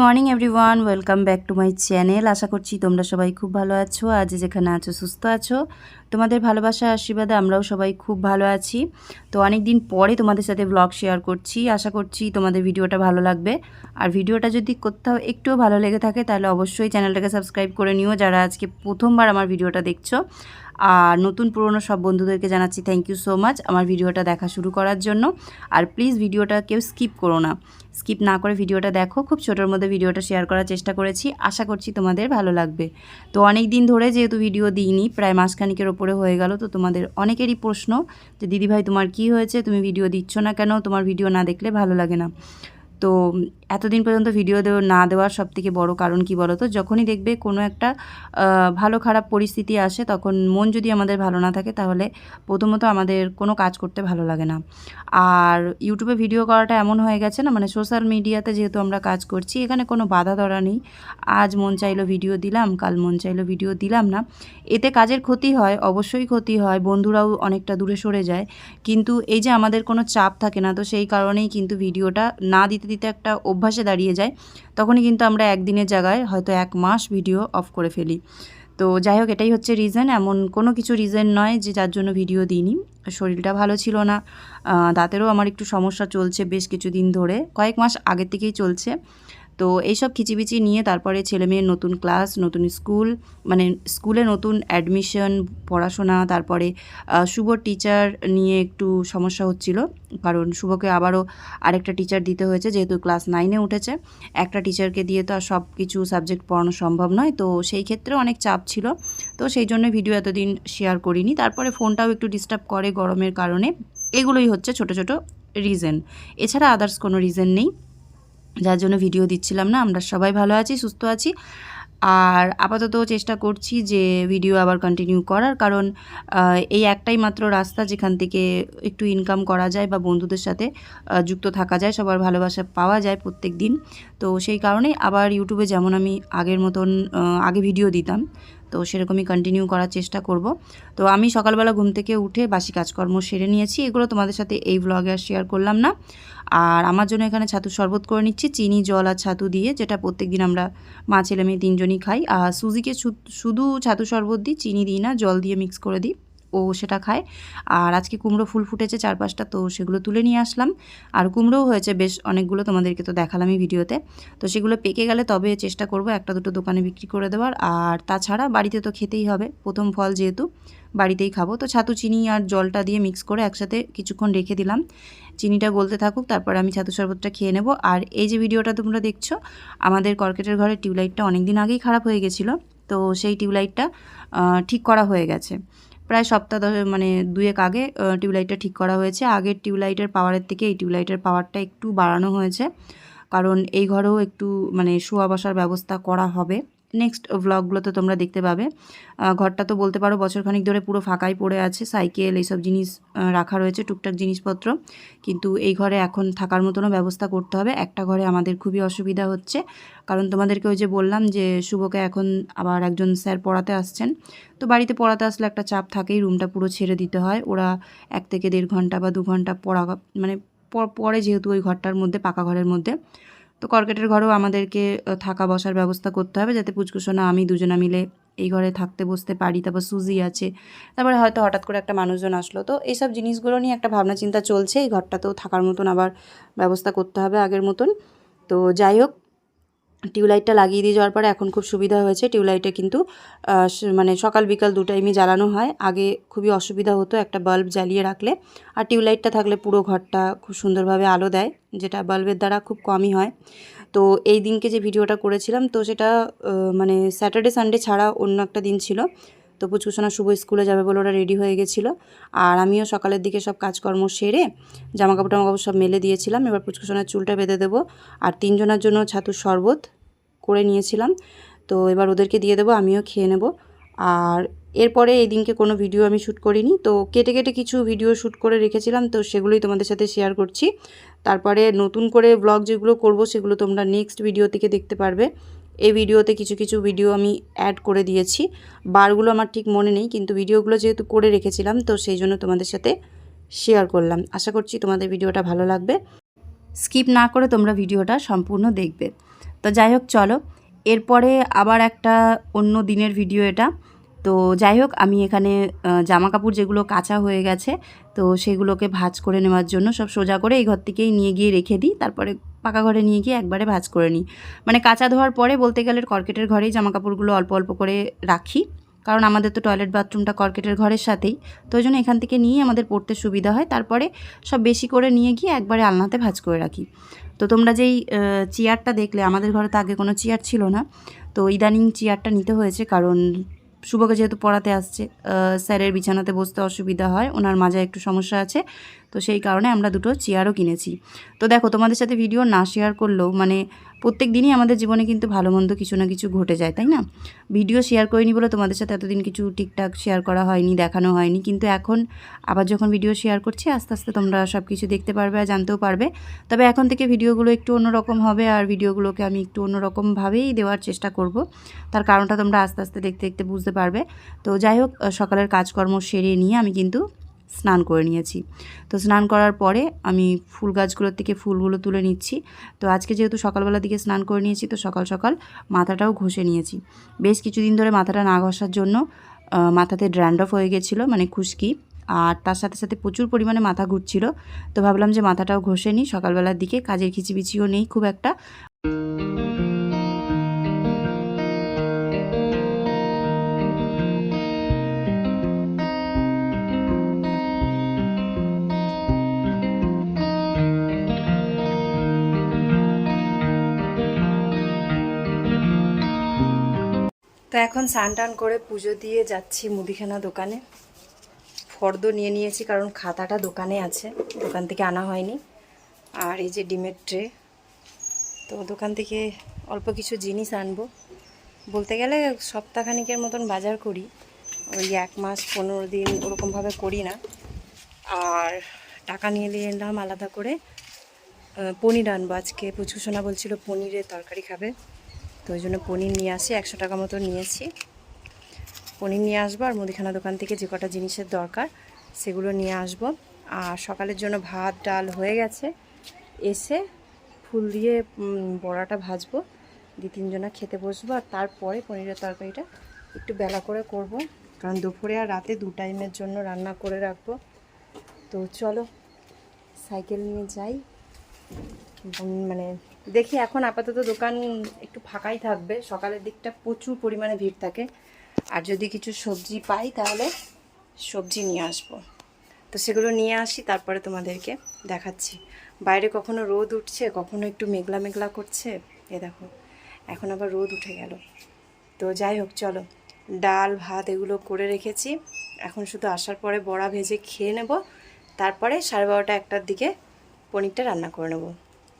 Morning everyone welcome back to my channel আশা করছি তোমরা সবাই খুব ভালো আছো। আজ যেখানে আছো, সুস্থ আছো। তোমাদের ভালোবাসা, আশীর্বাদে আমরাও সবাই খুব ভালো আছি। তো অনেক দিন পরে তোমাদের সাথে ব্লগ শেয়ার করছি। আশা করছি তোমাদের ভিডিওটা ভালো লাগবে। আর ভিডিওটা যদি কোথাও একটুও ভালো লেগে থাকে, তাহলে অবশ্যই চ্যানেলটাকে সাবস্ক্রাইব করে নিও। যারা আজকে প্রথমবার আমার ভিডিওটা দেখছ আর নতুন পুরনো সব বন্ধুদেরকে জানাচ্ছি থ্যাংক ইউ সো মাচ আমার ভিডিওটা দেখা শুরু করার জন্য। আর প্লিজ ভিডিওটা কেউ স্কিপ করো না। স্কিপ না করে ভিডিওটা দেখো। খুব ছোটোর মধ্যে ভিডিওটা শেয়ার করার চেষ্টা করেছি। আশা করছি তোমাদের ভালো লাগবে। তো অনেক দিন ধরে যেহেতু ভিডিও দিইনি, প্রায় মাসখানিকের ওপরে হয়ে গেল, তো তোমাদের অনেকেরই প্রশ্ন যে, দিদিভাই, তোমার কি হয়েছে? তুমি ভিডিও দিচ্ছ না কেন? তোমার ভিডিও না দেখলে ভালো লাগে না। তো এতদিন পর্যন্ত ভিডিও দেওয়া না দেওয়ার সব থেকে বড়ো কারণ কি বলো তো যখনই দেখবে কোনো একটা ভালো খারাপ পরিস্থিতি আসে, তখন মন যদি আমাদের ভালো না থাকে, তাহলে প্রথমত আমাদের কোনো কাজ করতে ভালো লাগে না। আর ইউটিউবে ভিডিও করাটা এমন হয়ে গেছে না মানে সোশ্যাল মিডিয়াতে যেহেতু আমরা কাজ করছি, এখানে কোনো বাধা ধরা নেই। আজ মন চাইলো ভিডিও দিলাম, কাল মন চাইলো ভিডিও দিলাম না। এতে কাজের ক্ষতি হয়, অবশ্যই ক্ষতি হয়, বন্ধুরাও অনেকটা দূরে সরে যায়। কিন্তু এই যে আমাদের কোনো চাপ থাকে না, তো সেই কারণেই কিন্তু ভিডিওটা না দিতে দিতে একটা অভ্যাসে দাঁড়িয়ে যায়, তখনই কিন্তু আমরা একদিনের জায়গায় হয়তো এক মাস ভিডিও অফ করে ফেলি। তো যাই হোক, এটাই হচ্ছে রিজন এমন কোনো কিছু রিজন নয় যে যার জন্য ভিডিও দিইনি। শরীরটা ভালো ছিল না দাঁতেরও আমার একটু সমস্যা চলছে বেশ কিছু দিন ধরে। কয়েক মাস আগের থেকেই চলছে। তো এইসব খিচিবিচি নিয়ে তারপরে ছেলে মেয়ের নতুন ক্লাস, নতুন স্কুল মানে স্কুলে নতুন অ্যাডমিশন পড়াশোনা, তারপরে শুভর টিচার নিয়ে একটু সমস্যা হচ্ছিল। কারণ শুভকে আবারও আরেকটা টিচার দিতে হয়েছে, যেহেতু ক্লাস নাইনে উঠেছে। একটা টিচারকে দিয়ে তো আর সব কিছু সাবজেক্ট পড়ানো সম্ভব নয়। তো সেই ক্ষেত্রে অনেক চাপ ছিল। তো সেই জন্য ভিডিও এতদিন শেয়ার করিনি। তারপরে ফোনটাও একটু ডিস্টার্ব করে গরমের কারণে। এগুলোই হচ্ছে ছোট ছোট রিজন এছাড়া আদার্স কোনো রিজন নেই। যার জন্য ভিডিও দিচ্ছিলাম না। আমরা সবাই ভালো আছি, সুস্থ আছি। আর আপাতত চেষ্টা করছি যে ভিডিও আবার কন্টিনিউ করার। কারণ এই একটাই মাত্র রাস্তা যেখান থেকে একটু ইনকাম করা যায় বা বন্ধুদের সাথে যুক্ত থাকা যায়, সবার ভালোবাসা পাওয়া যায় প্রত্যেক দিন তো সেই কারণেই আবার ইউটিউবে যেমন আমি আগের মতন আগে ভিডিও দিতাম। তো সেরকমই কন্টিনিউ করার চেষ্টা করব। তো আমি সকালবেলা ঘুম থেকে উঠে বাসি কাজকর্ম সেরে নিয়েছি। এগুলো তোমাদের সাথে এই ব্লগে আর শেয়ার করলাম না। আর আমার জন্য এখানে ছাতু শরবত করে নিচ্ছি, চিনি, জল আর ছাতু দিয়ে, যেটা প্রত্যেক দিন আমরা মা, ছেলে, মেয়ে তিনজনই খাই। আর সুজিকে শুধু ছাতু শরবত দিই, চিনি দিই না, জল দিয়ে মিক্স করে দিই। ও সেটা খায়। আর আজকে কুমড়ো ফুল ফুটেছে চার পাঁচটা তো সেগুলো তুলে নিয়ে আসলাম। আর কুমড়োও হয়েছে বেশ অনেকগুলো তোমাদেরকে তো দেখালামই ভিডিওতে। তো সেগুলো পেকে গেলে তবে চেষ্টা করব একটা দুটো দোকানে বিক্রি করে দেওয়ার। আর তাছাড়া বাড়িতে তো খেতেই হবে, প্রথম ফল যেহেতু বাড়িতেই খাব। তো ছাতু, চিনি আর জলটা দিয়ে মিক্স করে একসাথে কিছুক্ষণ রেখে দিলাম। চিনিটা গলতে থাকুক, তারপর আমি ছাতু শরবতটা খেয়ে নেব। আর এই যে ভিডিওটা তোমরা দেখছ, আমাদের কর্কেটের ঘরে টিউবলাইটটা অনেক দিন আগেই খারাপ হয়ে গেছিল। তো সেই টিউবলাইটটা ঠিক করা হয়ে গেছে। প্রায় সপ্তাহ মানে দুয়েক আগে টিউবলাইটটা ঠিক করা হয়েছে। আগের টিউবলাইটের পাওয়ারের থেকে এই টিউবলাইটের পাওয়ারটা একটু বাড়ানো হয়েছে। কারণ এই ঘরেও একটু মানে শোয়া বসার ব্যবস্থা করা হবে। নেক্সট ব্লগগুলোতে তোমরা দেখতে পাবে। ঘরটা তো বলতে পারো, বছরখানিক ধরে পুরো ফাঁকাই পড়ে আছে সাইকেল এইসব জিনিস রাখা রয়েছে, টুকটাক জিনিসপত্র। কিন্তু এই ঘরে এখন থাকার মতনও ব্যবস্থা করতে হবে। একটা ঘরে আমাদের খুবই অসুবিধা হচ্ছে। কারণ তোমাদেরকে ওই যে বললাম যে, শুভকে এখন আবার একজন স্যার পড়াতে আসছেন। তো বাড়িতে পড়াতে আসলে একটা চাপ থাকেই রুমটা পুরো ছেড়ে দিতে হয়। ওরা এক থেকে দেড় ঘণ্টা বা দু ঘণ্টা পড়া মানে প- পড়ে যেহেতু ওই ঘরটার মধ্যে, পাকা ঘরের মধ্যে। তো কর্কেটের ঘরেও আমাদেরকে থাকা বসার ব্যবস্থা করতে হবে যাতে পুচকুসোনা, আমি দুজনা মিলে এই ঘরে থাকতে, বসতে পারি। তারপর সুজি আছে। তারপরে হয়তো হঠাৎ করে একটা মানুষজন আসলো। তো এইসব জিনিসগুলো নিয়ে একটা ভাবনা চিন্তা চলছে। এই ঘরটাতেও থাকার মতন আবার ব্যবস্থা করতে হবে আগের মতন। তো যাই হোক টিউবলাইটটা লাগিয়ে দিয়ে যাওয়ার পরে এখন খুব সুবিধা হয়েছে। টিউবলাইটে কিন্তু মানে সকাল বিকাল দু টাইমই জ্বালানো হয়। আগে খুবই অসুবিধা হতো একটা বাল্ব জ্বালিয়ে রাখলে। আর টিউবলাইটটা থাকলে পুরো ঘরটা খুব সুন্দরভাবে আলো দেয়, যেটা বাল্বের দ্বারা খুব কমই হয়। তো এই দিনকে যে ভিডিওটা করেছিলাম, তো সেটা মানে স্যাটারডে সানডে ছাড়া অন্য একটা দিন ছিল। তো পুচকুসোনা শুভ স্কুলে যাবে বলে ওরা রেডি হয়ে গেছিল। আর আমিও সকালের দিকে সব কাজকর্ম সেরে জামা কাপড় টামা কাপড় সব মেলে দিয়েছিলাম। এবার পুচকুসোনার চুলটা বেঁধে দেবো। আর তিনজনের জন্য ছাতুর শরবত করে নিয়েছিলাম। তো এবার ওদেরকে দিয়ে দেবো, আমিও খেয়ে নেব। আর এরপরে এই দিনকে কোনো ভিডিও আমি শ্যুট করিনি। তো কেটে কেটে কিছু ভিডিও শ্যুট করে রেখেছিলাম। তো সেগুলোই তোমাদের সাথে শেয়ার করছি। তারপরে নতুন করে ব্লগ যেগুলো করব, সেগুলো তোমরা নেক্সট ভিডিও থেকে দেখতে পারবে। এই ভিডিওতে কিছু কিছু ভিডিও আমি অ্যাড করে দিয়েছি। বারগুলো আমার ঠিক মনে নেই, কিন্তু ভিডিওগুলো যেহেতু করে রেখেছিলাম, তো সেই জন্য তোমাদের সাথে শেয়ার করলাম। আশা করছি তোমাদের ভিডিওটা ভালো লাগবে। স্কিপ না করে তোমরা ভিডিওটা সম্পূর্ণ দেখবে। তো যাই হোক, চলো। এরপরে আবার একটা অন্য দিনের ভিডিও এটা। তো যাই হোক, আমি এখানে জামা কাপড় যেগুলো কাঁচা হয়ে গেছে, তো সেগুলোকে ভাঁজ করে নেওয়ার জন্য সব সোজা করে এই ঘর থেকেই নিয়ে গিয়ে রেখে দিই, তারপরে পাকা ঘরে নিয়ে গিয়ে একবারে ভাজ করে নিই। মানে কাঁচা ধোয়ার পরে বলতে গেলে কর্কেটের ঘরেই জামা কাপড়গুলো অল্প অল্প করে রাখি। কারণ আমাদের তো টয়লেট বাথরুমটা কর্কেটের ঘরের সাথেই। তো ওই জন্য এখান থেকে নিয়ে আমাদের পড়তে সুবিধা হয়। তারপরে সব বেশি করে নিয়ে গিয়ে একবারে আলনাতে ভাজ করে রাখি। তো তোমরা যেই চেয়ারটা দেখলে, আমাদের ঘরে তো আগে কোনো চেয়ার ছিল না। তো ইদানিং চেয়ারটা নিতে হয়েছে। কারণ শুভকে যেহেতু পড়াতে আসছে স্যারের বিছানাতে বসতে অসুবিধা হয়। ওনার মাঝে একটু সমস্যা আছে। তো সেই কারণে আমরা দুটো চেয়ারও কিনেছি। তো দেখো, তোমাদের সাথে ভিডিও না শেয়ার করলেও মানে প্রত্যেক দিনই আমাদের জীবনে কিন্তু ভালো মন্দ কিছু না কিছু ঘটে যায়, তাই না? ভিডিও শেয়ার করিনি বলে তোমাদের সাথে এতদিন কিছু ঠিকঠাক শেয়ার করা হয়নি, দেখানো হয়নি, কিন্তু এখন আবার যখন ভিডিও শেয়ার করছি, আস্তে আস্তে তোমরা সব কিছু দেখতে পারবে আর জানতেও পারবে। তবে এখন থেকে ভিডিওগুলো একটু অন্যরকম হবে আর ভিডিওগুলোকে আমি একটু অন্যরকমভাবেই দেওয়ার চেষ্টা করব। তার কারণটা তোমরা আস্তে আস্তে দেখতে দেখতে বুঝতে পারবে। তো যাই হোক সকালের কাজকর্ম সেরে নিয়ে আমি কিন্তু স্নান করে নিয়েছি। তো স্নান করার পরে আমি ফুল গাছগুলোর থেকে ফুলগুলো তুলে নিচ্ছি। তো আজকে যেহেতু সকালবেলার দিকে স্নান করে নিয়েছি, তো সকাল সকাল মাথাটাও ঘষে নিয়েছি। বেশ কিছুদিন ধরে মাথাটা না ঘষার জন্য মাথাতে ড্র্যান্ডফ হয়ে গেছিল মানে খুশকি। আর তার সাথে সাথে প্রচুর পরিমাণে মাথা ঘুরছিল। তো ভাবলাম যে মাথাটাও ঘষে নিই, সকালবেলার দিকে। কাজের খিচিবিচিও নেই খুব একটা। তো এখন স্নান টান করে পুজো দিয়ে যাচ্ছি মুদিখানা দোকানে। ফর্দ নিয়ে নিয়েছি কারণ খাতাটা দোকানে আছে, দোকান থেকে আনা হয়নি। আর এই যে ডিমের ট্রে, তো দোকান থেকে অল্প কিছু জিনিস আনব। বলতে গেলে সপ্তাহখানিকের মতন বাজার করি, ওই এক মাস পনেরো দিন ওরকমভাবে করি না। আর টাকা নিয়ে নিয়ে এলাম আলাদা করে পনির আনব। আজকে পুচকু সোনা বলছিল, পনিরের তরকারি খাবে। তো ওই জন্য পনির নিয়ে আসি, একশো টাকা মতো নিয়েছি। পনির নিয়ে আসব আর মুদিখানা দোকান থেকে যে কটা জিনিসের দরকার সেগুলো নিয়ে আসব। আর সকালের জন্য ভাত, ডাল হয়ে গেছে। এসে ফুল দিয়ে বড়াটা ভাজবো। দু তিনজনা খেতে বসবো আর তারপরে পনিরের তরকারিটা একটু বেলা করে করব। কারণ দুপুরে আর রাতে দু টাইমের জন্য রান্না করে রাখব। তো চলো, সাইকেল নিয়ে যাই। মানে দেখি এখন আপাতত দোকান একটু ফাঁকাই থাকবে। সকালের দিকটা প্রচুর পরিমাণে ভিড় থাকে। আর যদি কিছু সবজি পাই তাহলে সবজি নিয়ে আসব। তো সেগুলো নিয়ে আসি, তারপরে তোমাদেরকে দেখাচ্ছি। বাইরে কখনো রোদ উঠছে, কখনো একটু মেঘলা মেঘলা করছে। এ দেখো, এখন আবার রোদ উঠে গেল। তো যাই হোক, চলো। ডাল, ভাত এগুলো করে রেখেছি। এখন শুধু আসার পরে বড়া ভেজে খেয়ে নেব। তারপরে সাড়ে বারোটা একটার দিকে পনিরটা রান্না করে নেব।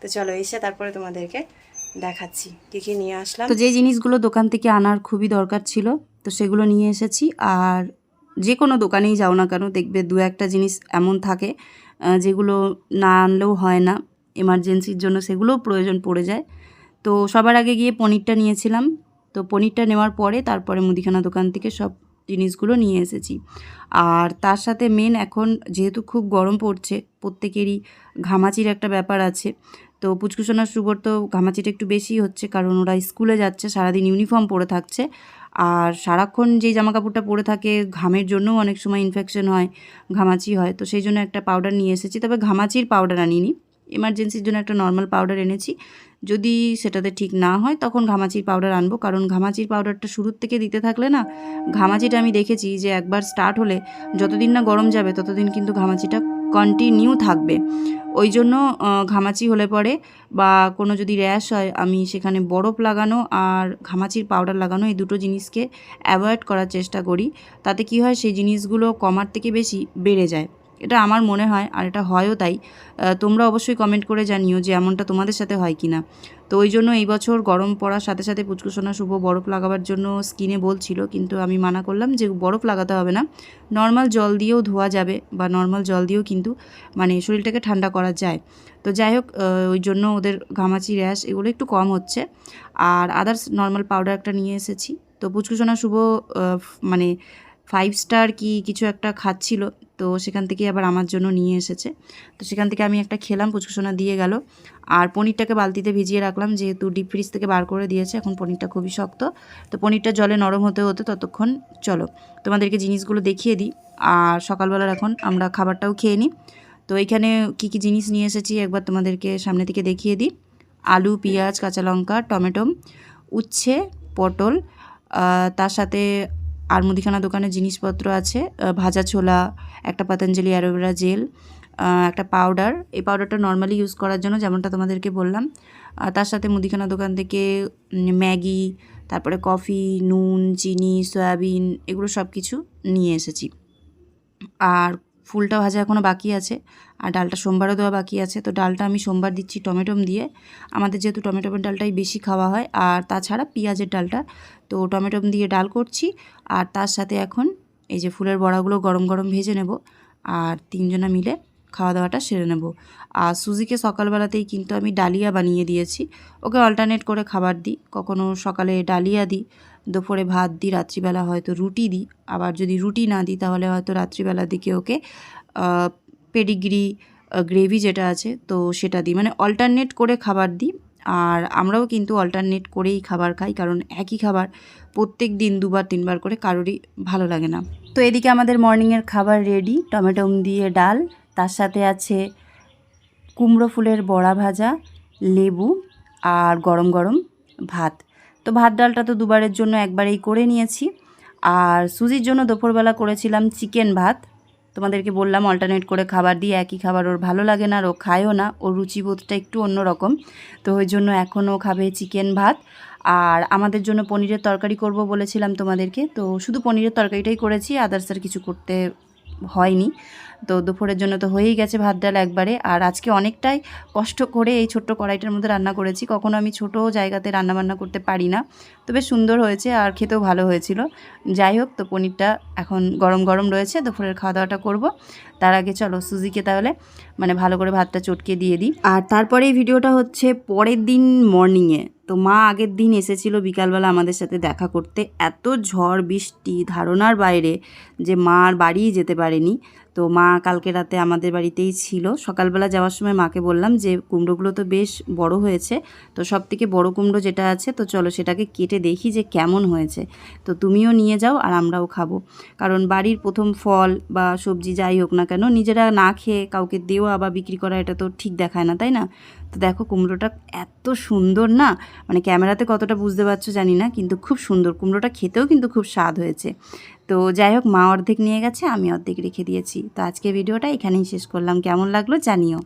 তো চলো এসে তারপরে তোমাদেরকে দেখাচ্ছি, কী কী নিয়ে আসলাম। তো যে জিনিসগুলো দোকান থেকে আনার খুবই দরকার ছিল, তো সেগুলো নিয়ে এসেছি। আর যে কোনো দোকানেই যাও না কেন, দেখবে দু একটা জিনিস এমন থাকে যেগুলো না আনলেও হয় না এমার্জেন্সির জন্য সেগুলোও প্রয়োজন পড়ে যায়। তো সবার আগে গিয়ে পনিরটা নিয়েছিলাম, তো পনিরটা নেওয়ার পরে তারপরে মুদিখানা দোকান থেকে সব জিনিসগুলো নিয়ে এসেছি। আর তার সাথে মেন এখন যেহেতু খুব গরম পড়ছে, প্রত্যেকেরই ঘামাচির একটা ব্যাপার আছে তো পুচকুসোনার শুভর তো ঘামাচিটা একটু বেশি হচ্ছে, কারণ ওরা স্কুলে যাচ্ছে, সারাদিন ইউনিফর্ম পরে থাকছে। আর সারাক্ষণ যেই জামা কাপড়টা পরে থাকে, ঘামের জন্যও অনেক সময় ইনফেকশন হয়, ঘামাচি হয়। তো সেই জন্য একটা পাউডার নিয়ে এসেছি, তবে ঘামাচির পাউডার আনিনি। এমার্জেন্সির জন্য একটা নর্মাল পাউডার এনেছি। যদি সেটাতে ঠিক না হয়, তখন ঘামাচির পাউডার আনব, কারণ ঘামাচির পাউডারটা শুরুর থেকে দিতে থাকলে না, ঘামাচিটা আমি দেখেছি যে একবার স্টার্ট হলে যতদিন না গরম যাবে, ততদিন কিন্তু ঘামাচিটা কন্টিনিউ থাকবে। ওই জন্য ঘামাচি হলে পরে বা কোনো যদি র্যাশ হয়, আমি সেখানে বরফ লাগানো আর ঘামাচির পাউডার লাগানো এই দুটো জিনিসকে অ্যাভয়েড করার চেষ্টা করি। তাতে কি হয়, সেই জিনিসগুলো কমার থেকে বেশি বেড়ে যায়। এটা আমার মনে হয় আর এটা হয়ও তাই। তোমরা অবশ্যই কমেন্ট করে জানিও যে এমনটা তোমাদের সাথে হয় কি না তো ওই জন্য এই বছর গরম পড়ার সাথে সাথে পুচকুসোনা শুভ বরফ লাগাবার জন্য স্কিনে বলছিল কিন্তু আমি মানা করলাম যে বরফ লাগাতে হবে না। নর্মাল জল দিয়েও ধোয়া যাবে বা নর্মাল জল দিয়েও কিন্তু মানে শরীরটাকে ঠান্ডা করা যায়। তো যাই হোক ওই জন্য ওদের ঘামাচি, র্যাশ এগুলো একটু কম হচ্ছে। আর আদার্স নর্মাল পাউডার একটা নিয়ে এসেছি। তো পুচকুসোনা শুভ মানে ফাইভ স্টার কি কিছু একটা খাচ্ছিল, তো সেখান থেকে আবার আমার জন্য নিয়ে এসেছে। তো সেখান থেকে আমি একটা খেলাম পুচকুসোনা দিয়ে গেল। আর পনিরটাকে বালতিতে ভিজিয়ে রাখলাম, যেহেতু ডিপ ফ্রিজ থেকে বার করে দিয়েছে, এখন পনিরটা খুবই শক্ত। তো পনিরটা জলে নরম হতে হতে ততক্ষণ চলো, তোমাদেরকে জিনিসগুলো দেখিয়ে দিই। আর সকালবেলার এখন আমরা খাবারটাও খেয়ে নিই। তো এখানে কি কি জিনিস নিয়ে এসেছি একবার তোমাদেরকে সামনে থেকে দেখিয়ে দিই। আলু, পেঁয়াজ, কাঁচা লঙ্কা, টমেটো, উচ্ছে, পটল তার সাথে আর মুদিখানা দোকানের জিনিসপত্র আছে ভাজা ছোলা, একটা পতঞ্জলি অ্যারোভেরা জেল একটা পাউডার। এই পাউডারটা নর্মালি ইউজ করার জন্য যেমনটা তোমাদেরকে বললাম। তার সাথে মুদিখানা দোকান থেকে ম্যাগি, তারপরে কফি, নুন, চিনি, সয়াবিন, এগুলো সব কিছু নিয়ে এসেছি। আর ফুলটা ভাজা এখনও বাকি আছে, আর ডালটা সোমবারও দেওয়া বাকি আছে। তো ডালটা আমি সোমবার দিচ্ছি টমেটোম দিয়ে। আমাদের যেহেতু টমেটোমের ডালটাই বেশি খাওয়া হয়, আর তাছাড়া পেঁয়াজের ডালটা তো টমেটো দিয়ে ডাল করছি আর তার সাথে এখন এই যে ফুলের বড়াগুলো গরম গরম ভেজে নেব আর তিনজনা মিলে খাওয়া দাওয়াটা সেরে নেব। আর সুজিকে সকালবেলাতেই কিন্তু আমি ডালিয়া বানিয়ে দিয়েছি। ওকে অল্টারনেট করে খাবার দিই। কখনো সকালে ডালিয়া দিই, দুপুরে ভাত দিই, রাত্রিবেলা হয়তো রুটি দিই। আবার যদি রুটি না দিই, তাহলে হয়তো রাত্রিবেলার দিকে ওকে পেডিগ্রি গ্রেভি যেটা আছে, তো সেটা দিই। মানে অল্টারনেট করে খাবার দিই। আর আমরাও কিন্তু অল্টারনেট করেই খাবার খাই, কারণ একই খাবার প্রত্যেক দিন দুবার, তিনবার করে কারোরই ভালো লাগে না। তো এদিকে আমাদের মর্নিংয়ের খাবার রেডি টমেটোম দিয়ে ডাল, তার সাথে আছে কুমড়ো ফুলের বড়া ভাজা, লেবু আর গরম গরম ভাত। তো ভাত ডালটা তো দুবারের জন্য একবারেই করে নিয়েছি। আর সুজির জন্য দুপুরবেলা করেছিলাম চিকেন ভাত। তোমাদেরকে বললাম অল্টারনেট করে খাবার দিয়ে একই খাবার ওর ভালো লাগে না, আর ও খায়ও না, ওর রুচিবোধটা একটু অন্যরকম। তো ওই জন্য এখনও খাবে চিকেন ভাত। আর আমাদের জন্য পনিরের তরকারি করব বলেছিলাম তোমাদেরকে, তো শুধু পনিরের তরকারিটাই করেছি আদার্স আর কিছু করতে হয়নি। তো দুপুরের জন্য তো হয়েই গেছে ভাত ডাল একবারে। আর আজকে অনেকটাই কষ্ট করে এই ছোট্ট কড়াইটার মধ্যে রান্না করেছি। কখনো আমি ছোট জায়গাতে রান্না বান্না করতে পারি না। তো বেশ সুন্দর হয়েছে আর খেতেও ভালো হয়েছিল। যাই হোক, তো পনিরটা এখন গরম গরম রয়েছে। দুপুরের খাওয়া দাওয়াটা করব। তার আগে চলো সুজিকে তাহলে মানে ভালো করে ভাতটা চটকে দিয়ে দিই। আর তারপরে এই ভিডিওটা হচ্ছে পরের দিন মর্নিংয়ে তো মা আগের দিন এসেছিল বিকালবেলা আমাদের সাথে দেখা করতে। এত ঝড়, বৃষ্টি, ধারণার বাইরে যে মা আর বাড়িই যেতে পারেনি। তো মা কালকে রাতে আমাদের বাড়িতেই ছিল। সকালবেলা যাওয়ার সময় মাকে বললাম যে, কুমড়োগুলো তো বেশ বড় হয়েছে। তো সব থেকে বড়ো কুমড়ো যেটা আছে, তো চলো সেটাকে কেটে দেখি যে কেমন হয়েছে। তো তুমিও নিয়ে যাও আর আমরাও খাব। কারণ বাড়ির প্রথম ফল বা সবজি যাই হোক না কেন, নিজেরা না খেয়ে কাউকে দেওয়া বা বিক্রি করা এটা তো ঠিক দেখায় না, তাই না? তো দেখো কুমড়োটা এত সুন্দর না? মানে ক্যামেরাতে কতটা বুঝতে পারছ জানি না, কিন্তু খুব সুন্দর। কুমড়োটা খেতেও কিন্তু খুব স্বাদ হয়েছে। তো যাই হোক, মা অর্ধেক নিয়ে গেছে, আমি অর্ধেক রেখে দিয়েছি। তো আজকে ভিডিওটা এখানেই শেষ করলাম। কেমন লাগল জানিও।